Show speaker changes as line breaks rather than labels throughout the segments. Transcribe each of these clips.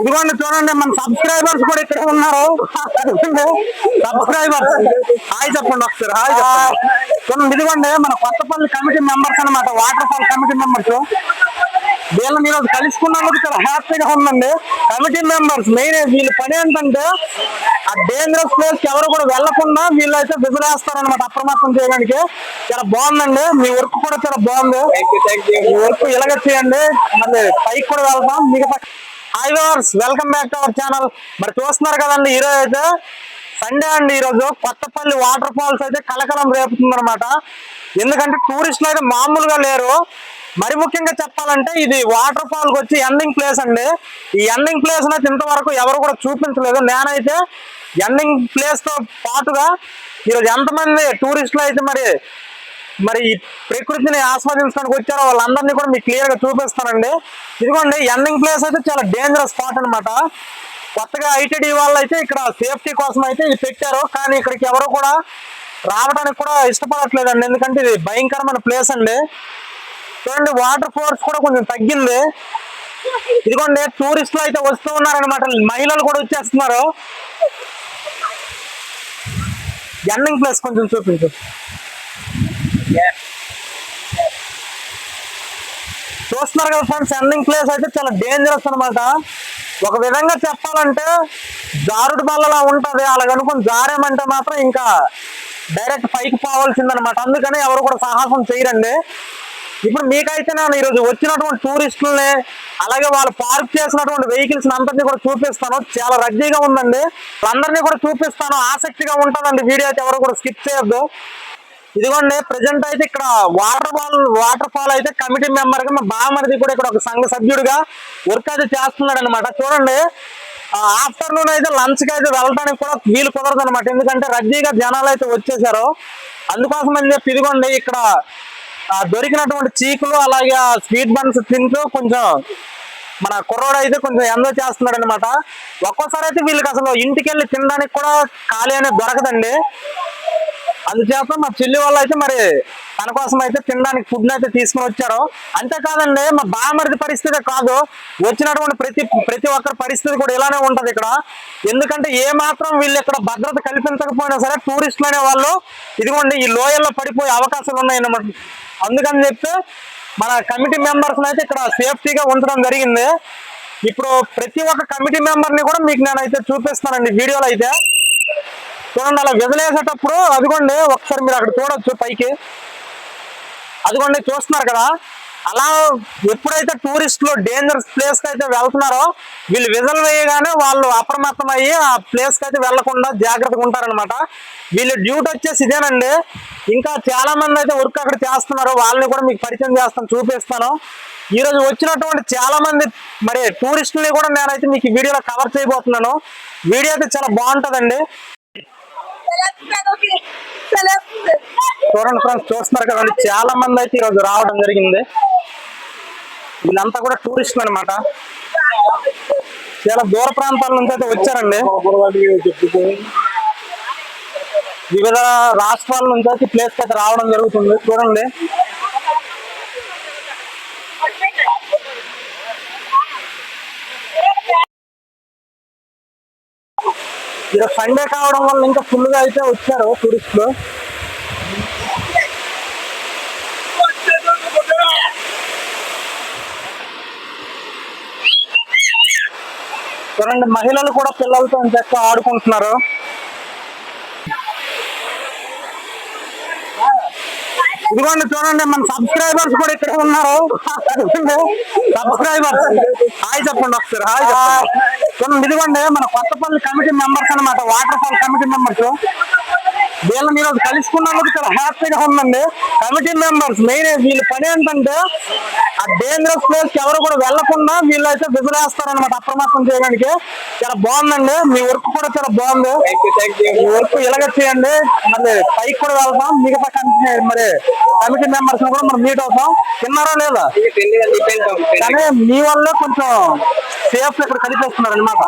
ఇదిగోండి చూడండి మన సబ్స్క్రైబర్స్ కూడా ఇక్కడ ఉన్నారు. సబ్స్క్రైబర్స్ హాయ్ చెప్పండి ఒకసారి హాయ్ చెప్పండి. చూడండి ఇదిగోండి మన కొత్తపల్లి కమిటీ మెంబర్స్ అన్నమాట వాటర్ ఫాల్ కమిటీ మెంబర్స్ వీళ్ళని ఈరోజు కలుసుకున్నందుకు చాలా హ్యాపీగా ఉందండి. కమిటీ మెంబర్స్ మెయిన్ వీళ్ళ పని ఏంటంటే ఆ డేంజరస్ ప్లేస్ ఎవరు కూడా వెళ్ళకుండా వీళ్ళైతే విసిరేస్తారనమాట అప్రమత్తం చేయడానికి. చాలా బాగుందండి. మీ వర్క్ కూడా చాలా బాగుంది. మీ వర్క్ ఇలాగ చేయండి. మళ్ళీ పైకి కూడా వెళ్తాం. మిగతా hi viewers welcome back to our channel మరి చూస్తున్నారు కదండి ఈరోజు అయితే సండే అండి ఈరోజు. కొత్తపల్లి వాటర్ ఫాల్స్ అయితే కలకలం రేపుతుంది అనమాట ఎందుకంటే టూరిస్టులు అయితే మామూలుగా లేరు. మరి ముఖ్యంగా చెప్పాలంటే ఇది వాటర్ ఫాల్కి వచ్చి ఎండింగ్ ప్లేస్ అండి. ఈ ఎండింగ్ ప్లేస్ అయితే ఇంతవరకు ఎవరు కూడా చూపించలేదు. నేనైతే ఎండింగ్ ప్లేస్తో పాటుగా ఈరోజు ఎంతమంది టూరిస్టులు అయితే మరి మరి ఈ ప్రకృతిని ఆస్వాదించడానికి వచ్చారో వాళ్ళందరినీ కూడా మీకు క్లియర్గా చూపిస్తానండి. ఇదిగోండి ఎండింగ్ ప్లేస్ అయితే చాలా డేంజరస్ స్పాట్ అనమాట కొత్తగా ఐటీడీ వాళ్ళు అయితే ఇక్కడ సేఫ్టీ కోసం అయితే ఇది పెట్టారు. కానీ ఇక్కడికి ఎవరు కూడా రావడానికి కూడా ఇష్టపడట్లేదండి. ఎందుకంటే ఇది భయంకరమైన ప్లేస్ అండి. చూడండి వాటర్ ఫోర్స్ కూడా కొంచెం తగ్గింది. ఇదిగోండి టూరిస్టులు అయితే వస్తూ ఉన్నారనమాట మహిళలు కూడా వచ్చేస్తున్నారు. ఎండింగ్ ప్లేస్ కొంచెం చూపించు. చూస్తున్నారు కదా ఫ్రెండ్స్ ఎండింగ్ ప్లేస్ అయితే చాలా డేంజరస్ అన్నమాట. ఒక విధంగా చెప్పాలంటే జారుడు బల్లలా ఉంటుంది. అలా కనుకొని జారేమంటే మాత్రం ఇంకా డైరెక్ట్ పైకి పోవాల్సిందనమాట అందుకని ఎవరు కూడా సాహసం చేయరండి. ఇప్పుడు మీకైతే నేను ఈరోజు వచ్చినటువంటి టూరిస్టులని అలాగే వాళ్ళు పార్క్ చేసినటువంటి వెహికల్స్ అందరినీ కూడా చూపిస్తాను. చాలా రద్దీగా ఉందండి. వాళ్ళందరినీ కూడా చూపిస్తాను. ఆసక్తిగా ఉంటుందండి వీడియో అయితే ఎవరు కూడా స్కిప్ చేయొద్దు. ఇదిగోండి ప్రజెంట్ అయితే ఇక్కడ వాటర్ ఫాల్ వాటర్ ఫాల్ అయితే కమిటీ మెంబర్గా మా బామరిది కూడా ఇక్కడ ఒక సంఘ సభ్యుడిగా వర్క్ అయితే చేస్తున్నాడు అనమాట చూడండి ఆఫ్టర్నూన్ అయితే లంచ్కి అయితే వెళ్ళడానికి కూడా వీలు కుదరదు అనమాట ఎందుకంటే రద్దీగా జనాలు అయితే వచ్చేసారు. అందుకోసం అని చెప్పి ఇదిగోండి ఇక్కడ దొరికినటువంటి చీకులు అలాగే ఆ స్వీట్ బన్స్ తింటూ కొంచెం మన కుర్రోడు అయితే కొంచెం ఎంజాయ్ చేస్తున్నాడు అనమాట ఒక్కోసారి అయితే వీళ్ళకి అసలు ఇంటికి వెళ్ళి తినడానికి కూడా ఖాళీ అనేది దొరకదండి. అందుచేత మా చెల్లి వాళ్ళు అయితే మరి తన కోసం అయితే తినడానికి ఫుడ్ అయితే తీసుకుని వచ్చారు. అంతేకాదండి మా బామరిది పరిస్థితి కాదు. వచ్చినటువంటి ప్రతి ప్రతి ఒక్కరి పరిస్థితి కూడా ఇలానే ఉంటది ఇక్కడ. ఎందుకంటే ఏ మాత్రం వీళ్ళు ఇక్కడ భద్రత కల్పించకపోయినా సరే టూరిస్టులు అనే వాళ్ళు ఇదిగోండి ఈ లోయల్లో పడిపోయే అవకాశాలు ఉన్నాయి అన్నమాట అందుకని చెప్పి మన కమిటీ మెంబర్స్ అయితే ఇక్కడ సేఫ్టీగా ఉంచడం జరిగింది. ఇప్పుడు ప్రతి ఒక్క కమిటీ మెంబర్ని కూడా మీకు నేనైతే చూపిస్తానండి వీడియోలో అయితే. చూడండి అలా వదిలేసేటప్పుడు అదిగోండి ఒకసారి మీరు అక్కడ చూడొచ్చు పైకి. అదిగోండి చూస్తున్నారు కదా? అలా ఎప్పుడైతే టూరిస్టులు డేంజరస్ ప్లేస్కి అయితే వెళ్తున్నారో వీళ్ళు విజలు వేయగానే వాళ్ళు అప్రమత్తం అయ్యి ఆ ప్లేస్కి అయితే వెళ్ళకుండా జాగ్రత్తగా ఉంటారనమాట వీళ్ళు డ్యూటీ వచ్చేసి ఇదేనండి. ఇంకా చాలా మంది అయితే వర్క్ అక్కడ చేస్తున్నారు. వాళ్ళని కూడా మీకు పరిచయం చేస్తాను చూపిస్తాను. ఈరోజు వచ్చినటువంటి చాలా మంది మరి టూరిస్టుల్ని కూడా నేనైతే మీకు వీడియోలో కవర్ చేయబోతున్నాను. వీడియో అయితే చాలా బాగుంటుందండి. చూడండి ఫ్రెండ్స్ చూస్తున్నారు కదండి చాలా మంది అయితే ఈరోజు రావడం జరిగింది. వీళ్ళంతా కూడా టూరిస్టులు అనమాట చాలా దూర ప్రాంతాల నుంచి అయితే వచ్చారండి. వివిధ రాష్ట్రాల నుంచి అయితే ప్లేస్ అయితే రావడం జరుగుతుంది. చూడండి. ఈరోజు సండే కావడం వల్ల ఇంకా ఫుల్గా అయితే వచ్చారు టూరిస్టులు చూడండి మహిళలు కూడా పిల్లలతో చక్క ఆడుకుంటున్నారు. ఇదిగోండి చూడండి మన సబ్స్క్రైబర్స్ కూడా ఇక్కడ ఉన్నారు. సబ్స్క్రైబర్స్ హాయ్ చెప్పండి ఒకసారి హాయ్ చెప్పండి. చూడండి ఇదిగోండి మన కొత్తపల్లి కమిటీ మెంబర్స్ అన్నమాట వాటర్ ఫాల్ కమిటీ మెంబర్స్ వీళ్ళని ఈరోజు కలుసుకున్నందుకు చాలా హ్యాపీగా ఉందండి. కమిటీ మెంబర్స్ మెయిన్ వీళ్ళ పని ఏంటంటే ఆ డేంజరస్ ప్లేస్ ఎవరు కూడా వెళ్ళకుండా వీళ్ళైతే విసిరేస్తారనమాట అప్రమత్తం చేయడానికి. చాలా బాగుందండి. మీ వర్క్ కూడా చాలా బాగుంది. ఈ వర్క్ ఇలాగ చేయండి. మళ్ళీ పైకి కూడా వెళ్తాం. మిగతా కమిటీ మరి కమిటీ మెంబర్స్ కూడా మనం మీట్ అవుతాం. తిన్నారా లేదా? కానీ మీ వల్లే కొంచెం సేఫ్ ఇక్కడ కనిపిస్తున్నారు అనమాట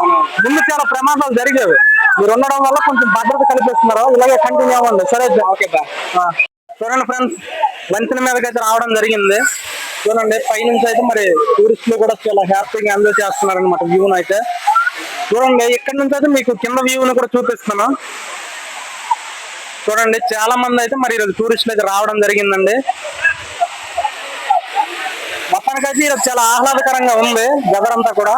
ముందు చాలా ప్రమాదాలు జరిగేవి? మీరు ఉండడం వల్ల కొంచెం భద్రత కల్పిస్తున్నారు? ఇలాగే కంటిన్యూ అవ్వండి. సరే ఓకే చూడండి ఫ్రెండ్స్ వంతెన మీదకి అయితే రావడం జరిగింది. చూడండి పైనుంచి అయితే మరి టూరిస్టులు కూడా చాలా హ్యాపీగా ఎంజాయ్ చేస్తున్నారు అనమాట వ్యూని అయితే. చూడండి ఇక్కడ నుంచి అయితే మీకు కింద వ్యూని కూడా చూపిస్తాను చూడండి చాలా మంది అయితే మరి ఈరోజు టూరిస్టులు అయితే రావడం జరిగిందండి. మొత్తానికి అయితే ఈరోజు చాలా ఆహ్లాదకరంగా ఉంది వెదర్ అంతా కూడా.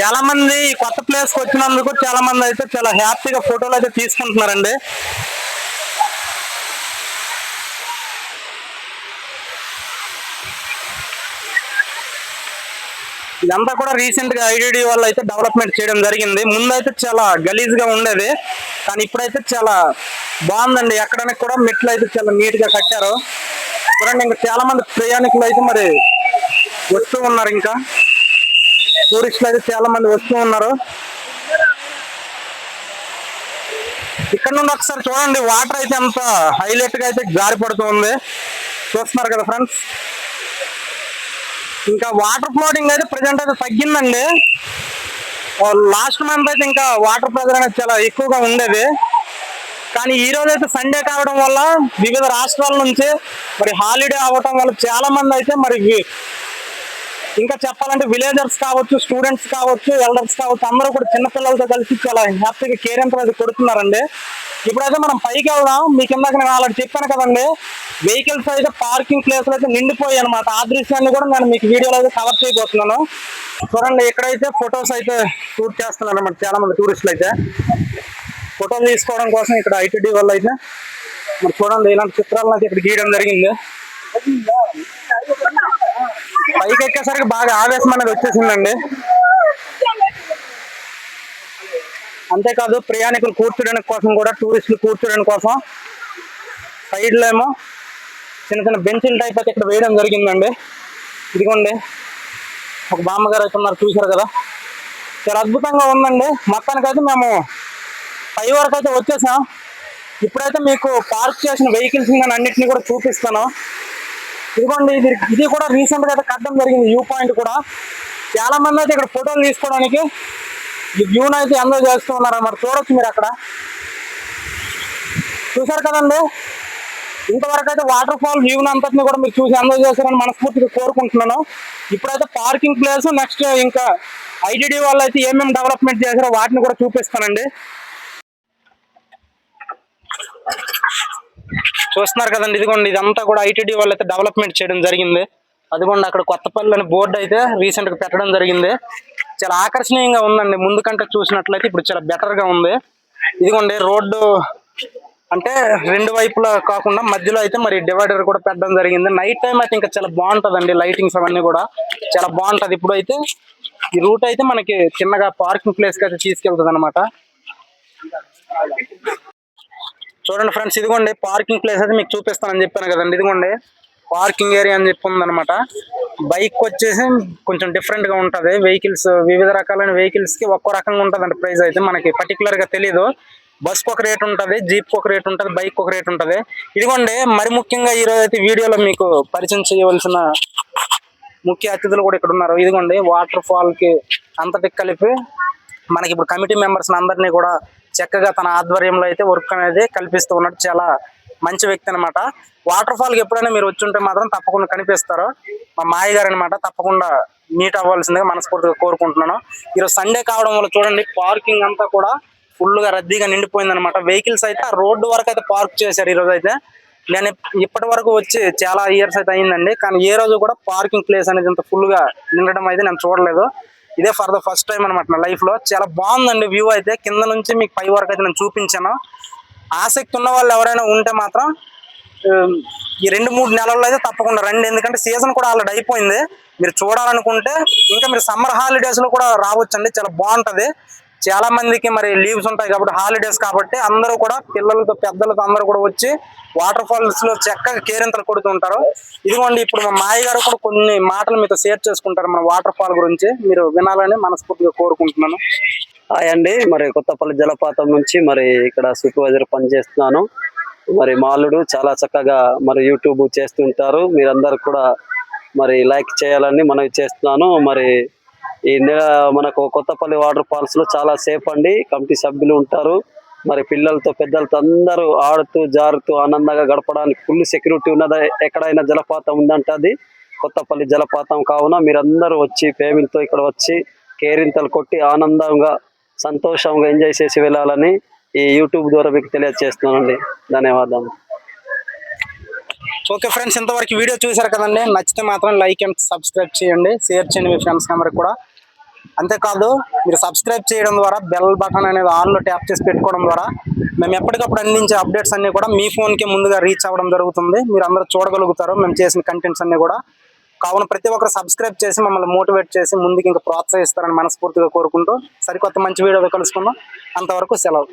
చాలా మంది కొత్త ప్లేస్కి వచ్చినందుకు చాలా మంది అయితే చాలా హ్యాపీగా ఫోటోలు అయితే తీసుకుంటున్నారండి. ఇదంతా కూడా రీసెంట్గా ఐడిడి వాళ్ళు అయితే డెవలప్మెంట్ చేయడం జరిగింది. ముందు అయితే చాలా గలీజ్గా ఉండేది. కానీ ఇప్పుడైతే చాలా బాగుందండి. ఎక్కడానికి కూడా మెట్లు అయితే చాలా నీట్గా కట్టారు. చూడండి ఇంకా చాలా మంది ప్రయాణికులు అయితే మరి వస్తూ ఉన్నారు ఇంకా. టూరిస్టులు అయితే చాలా మంది వస్తూ ఉన్నారు. ఇక్కడ నుండి ఒకసారి చూడండి వాటర్ అయితే ఎంత హైలైట్గా అయితే జారి పడుతుంది చూస్తున్నారు కదా ఫ్రెండ్స్? ఇంకా వాటర్ ఫ్లోటింగ్ అయితే ప్రజెంట్ అయితే తగ్గిందండి. లాస్ట్ మంత్ అయితే ఇంకా వాటర్ ప్రెజర్ అనేది చాలా ఎక్కువగా ఉండేది. కానీ ఈ రోజు అయితే సండే కావడం వల్ల వివిధ రాష్ట్రాల నుంచి మరి హాలిడే అవ్వటం వల్ల చాలా మంది అయితే మరి ఇంకా చెప్పాలంటే విలేజర్స్ కావచ్చు స్టూడెంట్స్ కావచ్చు ఎల్డర్స్ కావచ్చు అందరూ కూడా చిన్నపిల్లలతో కలిసి చాలా హ్యాపీగా కేర్ ఎంత అది కొడుతున్నారండి. ఇప్పుడైతే మనం పైకి వెళ్దాం. మీకు ఇందాక నేను ఆల్రెడీ చెప్పాను కదండి. వెహికల్స్ అయితే పార్కింగ్ ప్లేస్లు అయితే నిండిపోయాయి అనమాట ఆ దృశ్యాన్ని కూడా నేను మీకు వీడియోలో అయితే కవర్ చేయబోతున్నాను. చూడండి ఇక్కడైతే ఫొటోస్ అయితే షూట్ చేస్తున్నారు అనమాట చాలా మంది టూరిస్టులు అయితే. ఫోటోలు తీసుకోవడం కోసం ఇక్కడ ఐటీడీ వల్ల అయితే. మరి చూడండి ఇలాంటి చిత్రాలను అయితే ఇక్కడ గీయడం జరిగింది. పైకి ఎక్కేసరికి బాగా ఆవేశం అనేది వచ్చేసిందండి. అంతేకాదు ప్రయాణికులు కూర్చోడానికి కోసం కూడా టూరిస్టులు కూర్చోడానికి కోసం సైడ్లో ఏమో చిన్న చిన్న బెంచ్ల టైప్ అయితే ఇక్కడ వేయడం జరిగిందండి. ఇదిగోండి ఒక బామ్మగారు అయితే ఉన్నారు చూశారు కదా? చాలా అద్భుతంగా ఉందండి. మొత్తానికైతే మేము పై వరకు అయితే వచ్చేసాం. ఇప్పుడైతే మీకు పార్క్ చేసిన వెహికల్స్ నేను అన్నింటినీ కూడా చూపిస్తాను. ఇదిగోండి ఇది ఇది కూడా రీసెంట్గా అయితే కట్టడం జరిగింది వ్యూ పాయింట్ కూడా. చాలా మంది అయితే ఇక్కడ ఫోటోలు తీసుకోవడానికి ఈ వ్యూని అయితే ఎంజాయ్ చేస్తూ ఉన్నారు? మరి చూడొచ్చు మీరు అక్కడ. చూసారు కదండి? ఇంతవరకు అయితే వాటర్ ఫాల్ వ్యూని అంతటిని కూడా మీరు చూసి ఎంజాయ్ చేశారని మనస్ఫూర్తిగా కోరుకుంటున్నాను. ఇప్పుడైతే పార్కింగ్ ప్లేస్ నెక్స్ట్ ఇంకా ఐటీడీ వాళ్ళు అయితే ఏమేమి డెవలప్మెంట్ చేశారో వాటిని కూడా చూపిస్తానండి. చూస్తున్నారు కదండి ఇదిగోండి ఇదంతా కూడా ఐటీడీ వాళ్ళు అయితే డెవలప్మెంట్ చేయడం జరిగింది. అదిగోండి అక్కడ కొత్తపల్లి అనే బోర్డు అయితే రీసెంట్గా పెట్టడం జరిగింది. చాలా ఆకర్షణీయంగా ఉందండి ముందు కంటే చూసినట్లయితే ఇప్పుడు చాలా బెటర్గా ఉంది. ఇదిగోండి రోడ్డు అంటే రెండు వైపులా కాకుండా మధ్యలో అయితే మరి డివైడర్ కూడా పెట్టడం జరిగింది. నైట్ టైం అయితే ఇంకా చాలా బాగుంటుందండి లైటింగ్స్ అవన్నీ కూడా చాలా బాగుంటది. ఇప్పుడు అయితే ఈ రూట్ అయితే మనకి చిన్నగా పార్కింగ్ ప్లేస్కి అయితే తీసుకెళ్తుంది అనమాట చూడండి ఫ్రెండ్స్ ఇదిగోండి పార్కింగ్ ప్లేస్ అయితే మీకు చూపిస్తానని చెప్పాను కదండి. ఇదిగోండి పార్కింగ్ ఏరియా అని చెప్పి ఉందన్నమాట బైక్ వచ్చేసి కొంచెం డిఫరెంట్గా ఉంటది. వెహికల్స్ వివిధ రకాలైన వెహికల్స్కి ఒక్కో రకంగా ఉంటదండి ప్రైస్ అయితే మనకి. పర్టికులర్గా గా తెలియదు ఒక రేట్ ఉంటుంది జీప్ ఒక రేట్ ఉంటుంది బైక్ ఒక రేట్ ఉంటుంది. ఇదిగోండి మరి ముఖ్యంగా ఈ రోజు అయితే వీడియోలో మీకు పరిచయం చేయవలసిన ముఖ్య అతిథులు కూడా ఇక్కడ ఉన్నారు. ఇదిగోండి వాటర్ ఫాల్కి కలిపి మనకి ఇప్పుడు కమిటీ మెంబర్స్ అందరినీ కూడా చక్కగా తన ఆధ్వర్యంలో అయితే వర్క్ అనేది కల్పిస్తూ ఉన్నాడు. చాలా మంచి వ్యక్తి అనమాట వాటర్ ఫాల్కి ఎప్పుడైనా మీరు వచ్చి ఉంటే మాత్రం తప్పకుండా కనిపిస్తారు. మా మాయ గారు అనమాట తప్పకుండా మీట్ అవ్వాల్సిందిగా మనస్ఫూర్తిగా కోరుకుంటున్నాను. ఈరోజు సండే కావడం వల్ల చూడండి పార్కింగ్ అంతా కూడా ఫుల్గా రద్దీగా నిండిపోయింది అనమాట వెహికల్స్ అయితే ఆ రోడ్డు వరకు అయితే పార్క్ చేశారు ఈ రోజు అయితే. నేను ఇప్పటి వరకు వచ్చి చాలా ఇయర్స్ అయితే అయిందండి. కానీ ఏ రోజు కూడా పార్కింగ్ ప్లేస్ అనేది ఇంత ఫుల్గా నిండడం అయితే నేను చూడలేదు. ఇదే ఫర్ ద ఫస్ట్ టైం అనమాట నా లైఫ్లో చాలా బాగుందండి వ్యూ అయితే. కింద నుంచి మీకు పై వరకు అయితే నేను చూపించాను. ఆసక్తి ఉన్న వాళ్ళు ఎవరైనా ఉంటే మాత్రం ఈ రెండు మూడు నెలల్లో అయితే తప్పకుండా రండి. ఎందుకంటే సీజన్ కూడా ఆల్రెడీ అయిపోయింది. మీరు చూడాలనుకుంటే ఇంకా మీరు సమ్మర్ హాలిడేస్లో కూడా రావచ్చండి. చాలా బాగుంటుంది. చాలా మందికి మరి లీవ్స్ ఉంటాయి కాబట్టి హాలిడేస్ కాబట్టి అందరూ కూడా పిల్లలతో పెద్దలతో అందరూ కూడా వచ్చి వాటర్ ఫాల్స్లో చక్కగా కేరింతలు కొడుతుంటారు ఇదిగోండి ఇప్పుడు మా మాయ గారు కూడా కొన్ని మాటలు మీతో షేర్ చేసుకుంటారు మన వాటర్ ఫాల్ గురించి. మీరు వినాలని మనస్ఫూర్తిగా కోరుకుంటున్నాను.
హాయ్ అండి మరి కొత్తపల్లి జలపాతం నుంచి మరి ఇక్కడ సూపర్వైజర్ పనిచేస్తున్నాను. మరి మాలుడు చాలా చక్కగా మరి యూట్యూబ్ చేస్తుంటారు. మీరందరూ కూడా మరి లైక్ చేయాలని మనవి చేస్తున్నాను. మరి ఈ మనకు కొత్తపల్లి వాటర్ ఫాల్స్లో చాలా సేఫ్ అండి. కమిటీ సభ్యులు ఉంటారు. మరి పిల్లలతో పెద్దలతో అందరూ ఆడుతూ జారుతూ ఆనందంగా గడపడానికి ఫుల్ సెక్యూరిటీ ఉన్నది ఎక్కడైనా జలపాతం ఉందంటే అది కొత్తపల్లి జలపాతం కావున మీరందరూ వచ్చి ఫ్యామిలీతో ఇక్కడ వచ్చి కేరింతలు కొట్టి ఆనందంగా సంతోషంగా ఎంజాయ్ చేసి వెళ్ళాలని ఈ యూట్యూబ్ ద్వారా మీకు తెలియజేస్తున్నానండి. ధన్యవాదాలు.
ఓకే ఫ్రెండ్స్ ఇంతవరకు వీడియో చూశారు కదండి. నచ్చితే మాత్రం లైక్ అండ్ సబ్స్క్రైబ్ చేయండి. షేర్ చేయండి మీ ఫ్రెండ్స్ నెంబర్కి కూడా. అంతేకాదు మీరు సబ్స్క్రైబ్ చేయడం ద్వారా బెల్ బటన్ అనేది ఆన్లో ట్యాప్ చేసి పెట్టుకోవడం ద్వారా మేము ఎప్పటికప్పుడు అందించే అప్డేట్స్ అన్నీ కూడా మీ ఫోన్కి ముందుగా రీచ్ అవ్వడం జరుగుతుంది. మీరు అందరూ చూడగలుగుతారు. మేము చేసిన కంటెంట్స్ అన్నీ కూడా. కావున ప్రతి ఒక్కరు సబ్స్క్రైబ్ చేసి మమ్మల్ని మోటివేట్ చేసి ముందుకు ఇంకా ప్రోత్సహిస్తారని మనస్ఫూర్తిగా కోరుకుంటూ సరికొత్త మంచి వీడియోలు కలుసుకుందాం. అంతవరకు సెలవు.